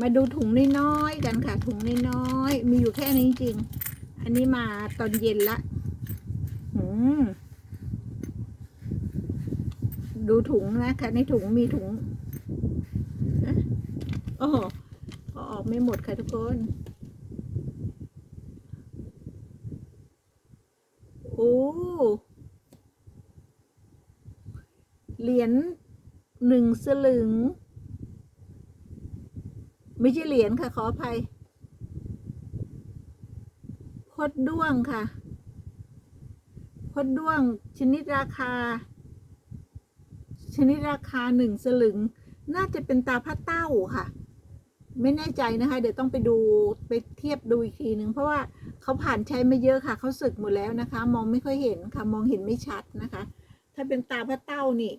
มาดูถุงน้อยๆกันค่ะ ถุงน้อยๆมีอยู่แค่นี้จริง อันนี้มาตอนเย็นละอืมดูถุงนะคะ ในถุงมีถุงโอ้โหเอออกไม่หมดค่ะทุกคน โอ้เหรียญหนึ่งสลึง ไม่ใช่เหรียญค่ะ ขออภัยพดด้วงค่ะพดด้วง ชนิดราคา ชนิดราคาหนึ่งสลึง น่าจะเป็นตาพระเต้าค่ะ ไม่แน่ใจนะคะ เดี๋ยวต้องไปดูไปเทียบดูอีกทีหนึ่งเพราะว่าเขาผ่านใช้ไม่เยอะค่ะเขาสึกหมดแล้วนะคะ มองไม่ค่อยเห็นค่ะ มองเห็นไม่ชัดนะคะ ถ้าเป็นตาพระเต้านี่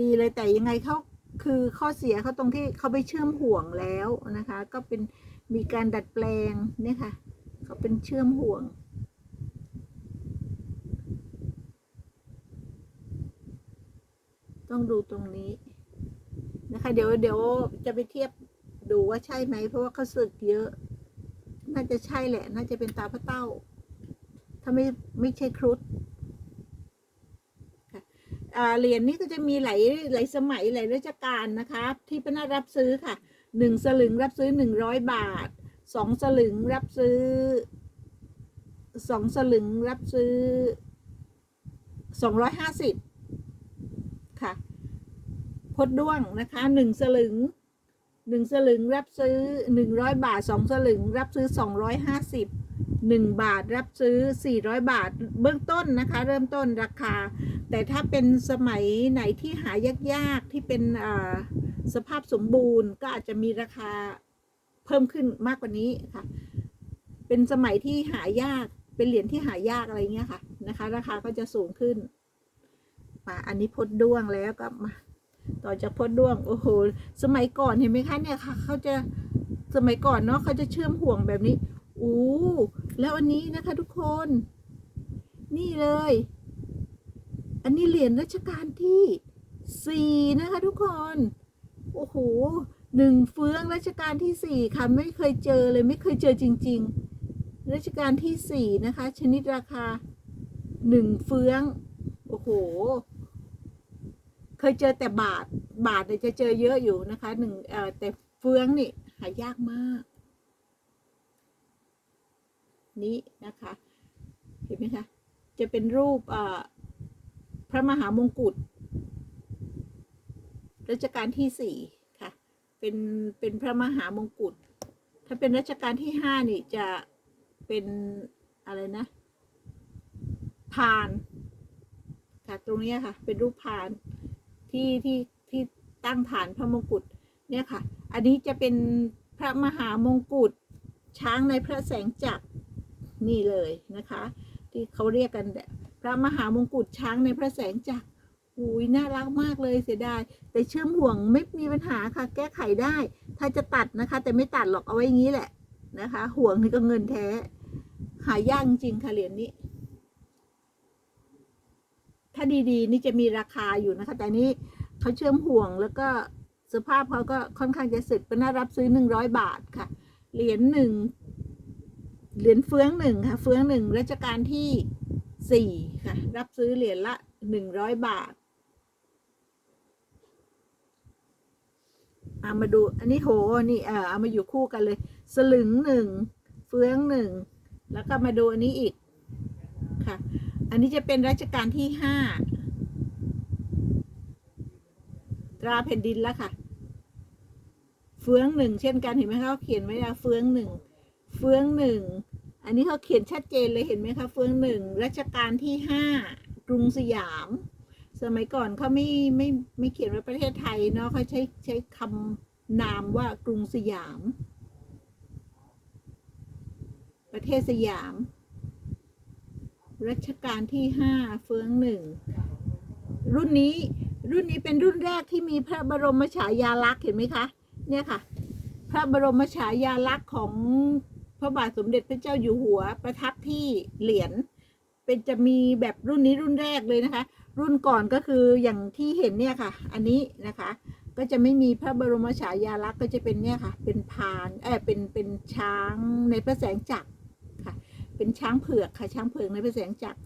ดีเลยแต่ยังไงเขา คือข้อเสียเขาตรงที่เขาไปเชื่อมห่วงแล้วนะคะ ก็เป็นมีการดัดแปลงเนี่ยค่ะเขาเป็นเชื่อมห่วง ต้องดูตรงนี้นะคะ เดี๋ยวเดี๋ยวจะไปเทียบดูว่าใช่ไหม เพราะว่าเขาสึกเยอะ น่าจะใช่แหละ น่าจะเป็นตาพระเต้า ถ้าไม่ไม่ใช่ครุฑ เหรียญนี้ก็จะมีหลายหลายสมัยหลายราชการนะคะ ที่พนักรับซื้อค่ะหนึ่งสลึงรับซื้อหนึ่งร้อยบาทสองสลึงรับซื้อสองสลึงรับซื้อสองร้อยห้าสิบค่ะพดด้วงนะคะหนึ่งสลึงหนึ่งสลึงรับซื้อหนึ่งร้อยบาทสองสลึงรับซื้อสองร้อยห้าสิบหนึ่งบาทรับซื้อสี่ร้อยบาทเบื้องต้นนะคะ เริ่มต้นราคา แต่ถ้าเป็นสมัยไหนที่หายากๆที่เป็นสภาพสมบูรณ์ก็อาจจะมีราคาเพิ่มขึ้นมากกว่านี้ค่ะ เป็นสมัยที่หายากเป็นเหรียญที่หายากอะไรเงี้ยค่ะนะคะ ราคาก็จะสูงขึ้นมาอันนี้พดด้วงแล้วก็มาต่อจากพดด้วงโอ้โหสมัยก่อนเห็นไหมคะเนี่ยค่ะเขาจะสมัยก่อนเนาะเขาจะเชื่อมห่วงแบบนี้อู้แล้วอันนี้นะคะทุกคน นี่เลย อันนี้เหรียญรัชกาลที่สี่นะคะทุกคน โอ้โหหนึ่งเฟื้องรัชกาลที่สี่ค่ะไม่เคยเจอเลยไม่เคยเจอจริง ๆ รัชกาลที่สี่นะคะ ชนิดราคาหนึ่งเฟื้อง โอ้โห เคยเจอแต่บาท บาทเนี่ยจะเจอเยอะอยู่นะคะหนึ่งเอ่อแต่เฟืองนี่หายากมาก นี่นะคะ เห็นไหมคะ จะเป็นรูปเอ่อ ระมหามงกุฎรัชกาลที่สี่ค่ะ เป็นเป็นพระมหามงกุฎถ้าเป็นรัชกาลที่ห้านี่จะเป็นอะไรนะพานค่ะตรงนี้ค่ะ เป็นรูปพานที่ที่ที่ตั้งฐานพระมงกุฎเนี่ยค่ะ อันนี้จะเป็นพระมหามงกุฎช้างในพระแสงจักรนี่เลยนะคะ ที่เขาเรียกกันแบบ พระมหามงกุฎช้างในพระแสงจักรอุ้ยน่ารักมากเลยเสียดาย แต่เชื่อมห่วงไม่มีปัญหาค่ะ แก้ไขได้ ถ้าจะตัดนะคะ แต่ไม่ตัดหรอกเอาไว้อย่างนี้แหละนะคะ ห่วงนี่ก็เงินแท้ หายากจริงค่ะเหรียญนี้ ถ้าดีๆ นี่จะมีราคาอยู่นะคะ แต่นี้เขาเชื่อมห่วงแล้วก็สภาพเขาก็ค่อนข้างจะสึกเป็นน่ารับซื้อหนึ่งร้อยบาทค่ะ เหรียญหนึ่งเหรียญเฟืองหนึ่งค่ะ เฟืองหนึ่งรัชกาลที่ สี่ค่ะ รับซื้อเหรียญละหนึ่งร้อยบาทเอามาดูอันนี้โหนี่เออเอามาอยู่คู่กันเลย สลึงหนึ่งเฟืองหนึ่งแล้วก็มาดูอันนี้อีกค่ะ อันนี้จะเป็นรัชกาลที่ห้าตราแผ่นดินแล้วค่ะ เฟืองหนึ่งเช่นกันเห็นไหมคะเขาเขียนไว้แล้วเฟืองหนึ่งเฟืองหนึ่ง อันนี้เขาเขียนชัดเจนเลยเห็นไหมคะเฟืองหนึ่งรัชกาลที่ห้ากรุงสยาม สมัยก่อนเขาไม่ไม่ไม่เขียนว่าประเทศไทยเนาะเขาใช้ใช้คำนามว่ากรุงสยาม ประเทศสยาม รัชกาลที่ห้าเฟืองหนึ่งรุ่นนี้รุ่นนี้เป็นรุ่นแรกที่มีพระบรมฉายาลักษณ์เห็นไหมคะ เนี่ยค่ะ พระบรมฉายาลักษณ์ของ ระบาทสมเด็จพระเจ้าอยู่หัวประทับที่เหรียญเป็นจะมีแบบรุ่นนี้รุ่นแรกเลยนะคะ รุ่นก่อนก็คืออย่างที่เห็นเนี่ยค่ะ อันนี้นะคะ ก็จะไม่มีพระบรมฉายาลักษณ์ก็จะเป็นเนี่ยค่ะ เป็นพานเออเป็นเป็นช้างในพระแสงจักรค่ะ เป็นช้างเผือกค่ะ ช้างเผือกในพระแสงจักร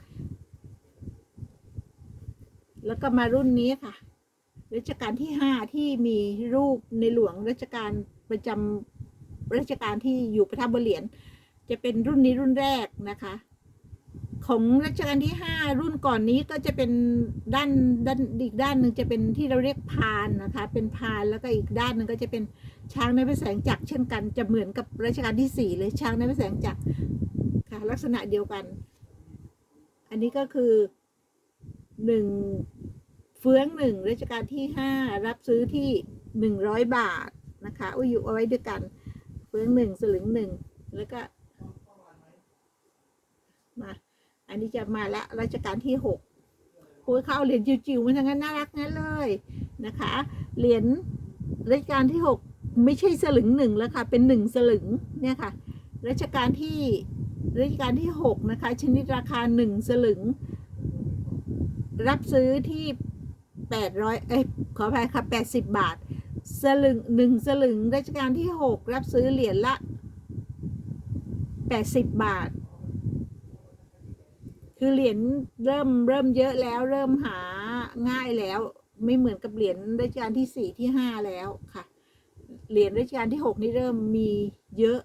แล้วก็มารุ่นนี้ค่ะรัชกาลที่ห้าที่มีรูปในหลวงรัชกาลประจำ รัชกาลที่อยู่ประทับบนเหรียญจะเป็นรุ่นนี้รุ่นแรกนะคะ ของรัชกาลที่ห้ารุ่นก่อนนี้ก็จะเป็นด้านด้านอีกด้านหนึ่งจะเป็นที่เราเรียกพานนะคะ เป็นพานแล้วก็อีกด้านหนึ่งก็จะเป็นช้างในพระแสงจักรเช่นกัน จะเหมือนกับรัชกาลที่สี่เลยช้างในพระแสงจักรค่ะลักษณะเดียวกัน อันนี้ก็คือหนึ่งเฟื้องหนึ่งรัชกาลที่ห้ารับซื้อที่หนึ่งร้อยบาทนะคะอุ้ยอยู่เอาไว้ด้วยกัน ฟื้องหนึ่งสลึงหนึ่งแล้วก็มาอันนี้จะมาละรัชกาลที่หกโอ้ยเขาเอาเหรียญจิ๋วๆมาทั้งนั้นน่ารักนั้นเลยนะคะ เหรียญรัชกาลที่หกไม่ใช่สลึงหนึ่งแล้วค่ะ เป็นหนึ่งสลึงเนี่ยค่ะรัชกาลที่รัชกาลที่หกนะคะ ชนิดราคาหนึ่งสลึง รับซื้อที่แปดร้อยเอ้ยขออภัยค่ะแปดสิบบาท สลึงหนึ่งสลึงรัชกาลที่หกรับซื้อเหรียญละแปดสิบบาท คือเหรียญเริ่มเริ่มเยอะแล้วเริ่มหาง่ายแล้ว ไม่เหมือนกับเหรียญรัชกาลที่สี่ที่ห้าแล้วค่ะ เหรียญรัชกาลที่หกนี่เริ่มมีเยอะ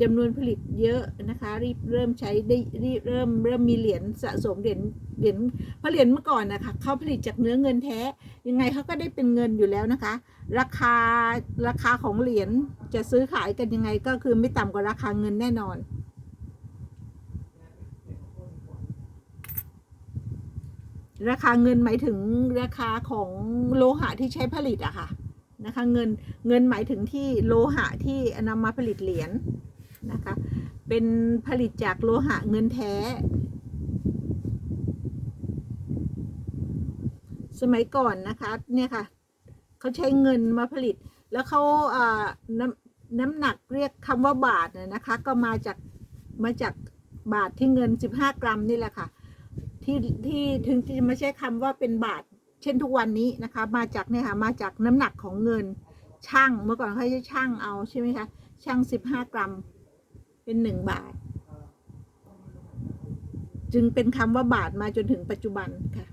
จำนวนผลิตเยอะนะคะ รีบเริ่มใช้ได้รีบเริ่มเริ่มมีเหรียญสะสมเหรียญ เหรียญเพราะเหรียญเมื่อก่อนนะคะเขาผลิตจากเนื้อเงินแท้ ยังไงเขาก็ได้เป็นเงินอยู่แล้วนะคะ ราคาราคาของเหรียญจะซื้อขายกันยังไงก็คือไม่ต่ำกว่าราคาเงินแน่นอนราคาเงินหมายถึงราคาของโลหะที่ใช้ผลิตอะค่ะนะคะเงินเงินหมายถึงที่โลหะที่นำมาผลิตเหรียญนะคะเป็นผลิตจากโลหะเงินแท้ สมัยก่อนนะคะ เนี่ยค่ะเขาใช้เงินมาผลิต แล้วเขาอ่าน้ำน้ำหนักเรียกคำว่าบาทน่ะนะคะ ก็มาจากมาจากบาทที่เงิน 15 กรัมนี่แหละค่ะ ที่ที่ถึงจะไม่ใช่คำว่าเป็นบาท เช่นทุกวันนี้นะคะ มาจากเนี่ยค่ะมาจากน้ำหนักของเงินช่างเมื่อก่อนเขาจะช่างเอาใช่ไหมคะช่าง 15 กรัม เป็นหนึ่งบาท จึงเป็นคำว่าบาทมาจนถึงปัจจุบันค่ะ